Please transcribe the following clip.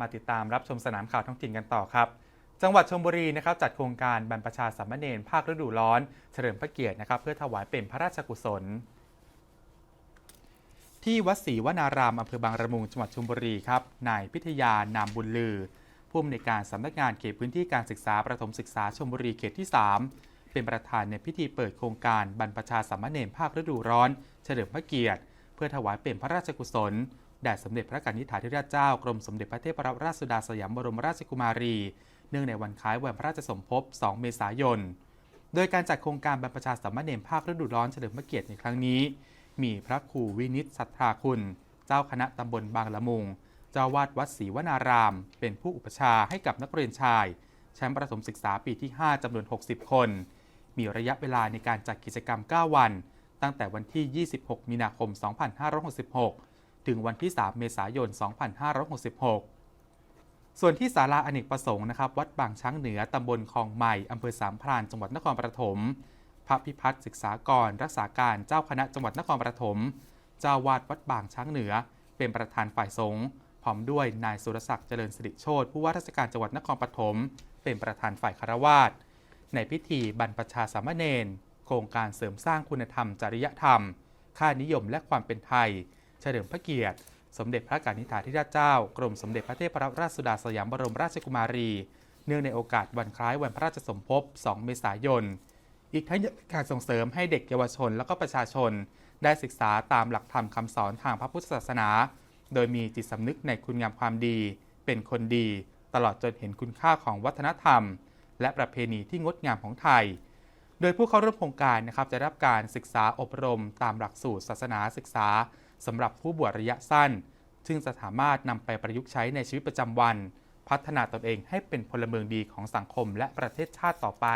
มาติดตามรับชมสนามข่าวท้องถิ่นกันต่อครับ จังหวัดชลบุรีนะครับจัดโครงการบรรพชาสามเณรภาคฤดูร้อน เฉลิมพระเกียรตินะครับเพื่อถวายเป็นพระราชกุศล ที่วัดศรีวนารามอำเภอบางระมุงจังหวัดชลบุรีครับนายพิทยานามบุญลือ ผู้อำนวยการสำนักงานเขตพื้นที่การศึกษาประถมศึกษาชลบุรีเขตที่ 3 เป็นประธานในพิธีเปิดโครงการบรรพชาสามเณรภาคฤดูร้อน เฉลิมพระเกียรติ เพื่อถวายเป็นพระราชกุศล แด่สมเด็จพระกนิษฐาธิราชเจ้ากรมสมเด็จพระเทพรัตนราชสุดาสยามบรมราชกุมารี เนื่องในวันคล้ายวันพระราชสมภพ 2 เมษายน โดยการจัดโครงการบรรพชาสามเณรภาคฤดูร้อนเฉลิมพระเกียรติในครั้งนี้ มีพระครูวินิตสัทธาคุณ เจ้าคณะตำบลบางละมุง เจ้าวาดวัดศรีวนาราม เป็นผู้อุปชาให้กับนักเรียนชายชั้นประถมศึกษาปีที่ 5จำนวน 60 คน มีระยะเวลาในการจัดกิจกรรม 9 วัน ตั้งแต่วันที่ 26 มีนาคม 2566 ถึงวันที่ 3 เมษายน 2566 ส่วนที่ศาลาอเนกประสงค์นะครับ วัดบางช้างเหนือตำบลคลองใหม่อำเภอสามพรานจังหวัดนครปฐมพระพิพัฒน์ศึกษากร รักษาการเจ้าคณะจังหวัดนครปฐมเจ้าวาดวัดบางช้างเหนือ เป็นประธานฝ่ายสงฆ์พร้อมด้วยนายสุรศักดิ์เจริญสิริโชตผู้ว่าราชการจังหวัดนครปฐมเป็นประธานฝ่ายคารวาสในพิธีบรรพชาสามเณรโครงการเสริมสร้างคุณธรรมจริยธรรม ค่านิยมและความเป็นไทย เฉลิมพระเกียรติ สมเด็จพระกนิษฐาธิราชเจ้า กรมสมเด็จพระเทพรัตนราชสุดาสยามบรมราชกุมารี เนื่องในโอกาสวันคล้ายวันพระราชสมภพ 2 เมษายน อีกทั้งการส่งเสริมให้เด็กเยาวชนและก็ประชาชน ได้ศึกษาตามหลักธรรมคำสอนทางพระพุทธศาสนา โดยมีจิตสำนึกในคุณงามความดี เป็นคนดี ตลอดจนเห็นคุณค่าของวัฒนธรรม และประเพณีที่งดงามของไทยโดยผู้เข้าร่วมโครงการนะครับจะได้รับการศึกษาอบรมตามหลักสูตรศาสนาศึกษา สำหรับผู้บวชระยะสั้น ซึ่งจะสามารถนำไปประยุกต์ใช้ในชีวิตประจำวัน พัฒนาตนเองให้เป็นพลเมืองดีของสังคมและประเทศชาติต่อไป